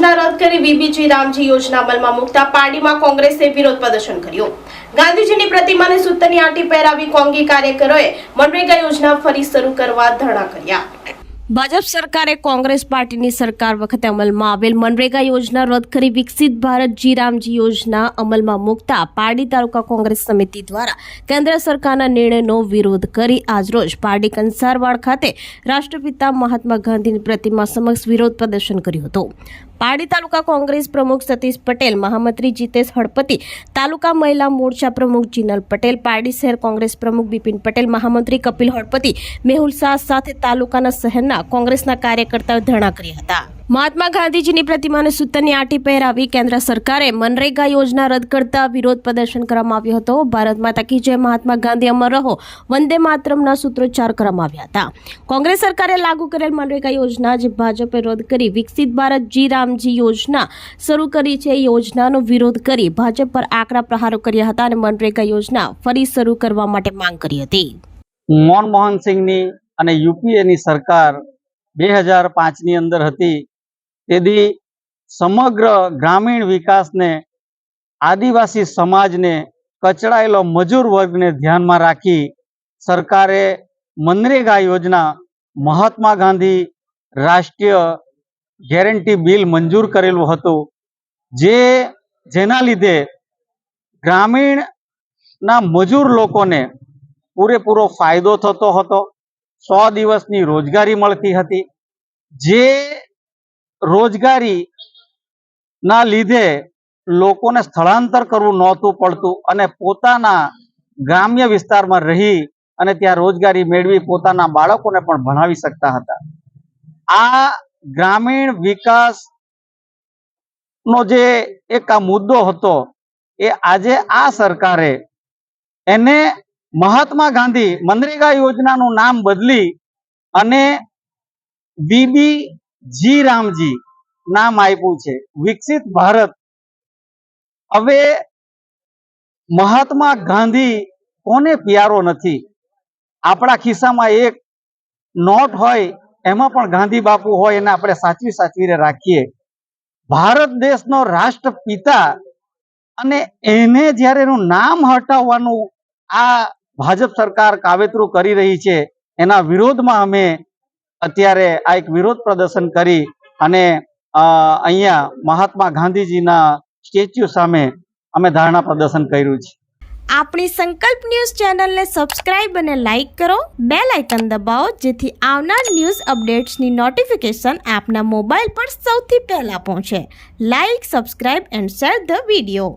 યોજના રદ કરી વીબીજી રામજી યોજના અમલમાં મૂકતા પાર્ટીમાં કોંગ્રેસે વિરોધ પ્રદર્શન કર્યું. ગાંધીજીની પ્રતિમાને સૂતરની આંટી પહેરાવી કોંગી કાર્યકરોએ મનરેગા યોજના ફરી શરૂ કરવા ધરણા કર્યા. ભાજપ સરકારે કોંગ્રેસ પાર્ટીની સરકાર વખતે અમલમાં આવેલ મનરેગા યોજના રદ કરી વિકસિત ભારત જી રામજી યોજના અમલમાં મૂકતા પારડી તાલુકા કોંગ્રેસ સમિતિ દ્વારા કેન્દ્ર સરકારના નિર્ણયનો વિરોધ કરી આજરોજ પારડી કંસારવાડ ખાતે રાષ્ટ્રપિતા મહાત્મા ગાંધીની પ્રતિમા સમક્ષ વિરોધ પ્રદર્શન કર્યું હતું. પારડી તાલુકા કોંગ્રેસ પ્રમુખ સતીશ પટેલ, મહામંત્રી જીતેશ હળપતિ, તાલુકા મહિલા મોરચા પ્રમુખ જીનલ પટેલ, પારડી શહેર કોંગ્રેસ પ્રમુખ બિપિન પટેલ, મહામંત્રી કપિલ હળપતિ, મેહુલ શાહ સાથે તાલુકાના શહેરના કોંગ્રેસના કાર્યકર્તાઓ ધરણા કર્યા હતા. મહાત્મા ગાંધીજીની પ્રતિમાને સૂતરની આંટી પહેરાવી કેન્દ્ર સરકારે મનરેગા યોજના રદ કરતા વિરોધ પ્રદર્શન કરવામાં આવ્યો હતો. ભારત માતા કી જય, મહાત્મા ગાંધી અમર રહો, વંદે માતરમના સૂત્રોચ્ચાર કરવામાં આવ્યા હતા. કોંગ્રેસ સરકારે લાગુ કરેલ મનરેગા યોજના જે ભાજપે રદ કરી વિકસિત ભારત જી રામજી યોજના શરૂ કરી છે, એ યોજનાનો વિરોધ કરી ભાજપ પર આકરા પ્રહારો કર્યા હતા અને મનરેગા યોજના ફરી શરૂ કરવા માટે માંગ કરી હતી. મનમોહન સિંહની અને યુપીએની સરકાર બે હજાર પાંચની અંદર હતી. તેથી સમગ્ર ગ્રામીણ વિકાસને આદિવાસી સમાજને કચડાયેલો મજૂર વર્ગને ધ્યાનમાં રાખી સરકારે મનરેગા યોજના મહાત્મા ગાંધી રાષ્ટ્રીય ગેરંટી બિલ મંજૂર કરેલું હતું, જે જેના લીધે ગ્રામીણના મજૂર લોકોને પૂરેપૂરો ફાયદો થતો હતો, સો દિવસની રોજગારી મળતી હતી, જે રોજગારી ના લીધે લોકોને સ્થળાંતર કરવું નહોતું પડતું અને પોતાના ગ્રામ્ય વિસ્તારમાં રહી અને ત્યાં રોજગારી મેળવી પોતાના બાળકોને પણ ભણાવી શકતા હતા. આ ગ્રામીણ વિકાસ નો જે એક આ મુદ્દો હતો, એ આજે આ સરકારે એને મહાત્મા ગાંધી મનરેગા યોજનાનું નામ બદલી અને બીબી જી રામજી, નામ આપ્યું છે. વિકસિત ભારત. હવે મહાત્મા ગાંધી કોને પ્યારો નથી? આપણા ખિસ્સામાં એક નોટ હોય, એમાં પણ ગાંધી બાપુ હોય એને આપણે સાચવી સાચવીને રાખીએ. ભારત દેશનો રાષ્ટ્રપિતા અને એને જ્યારે એનું નામ હટાવવાનું આ ભાજપ સરકાર કાવેતરું કરી રહી છે, એના વિરોધમાં અમે અત્યારે આ એક વિરોધ પ્રદર્શન કરી અને અહીંયા મહાત્મા ગાંધીજીના સ્ટેચ્યુ સામે અમે ધારણા પ્રદર્શન કર્યું છે. આપણી સંકલ્પ ન્યૂઝ ચેનલને સબસ્ક્રાઇબ અને લાઇક કરો બે લાઇકન દબાવો, જેથી આવનાર ન્યૂઝ અપડેટ્સની નોટિફિકેશન આપના મોબાઈલ પર સૌથી પહેલા પહોંચે. Like, subscribe and share the video.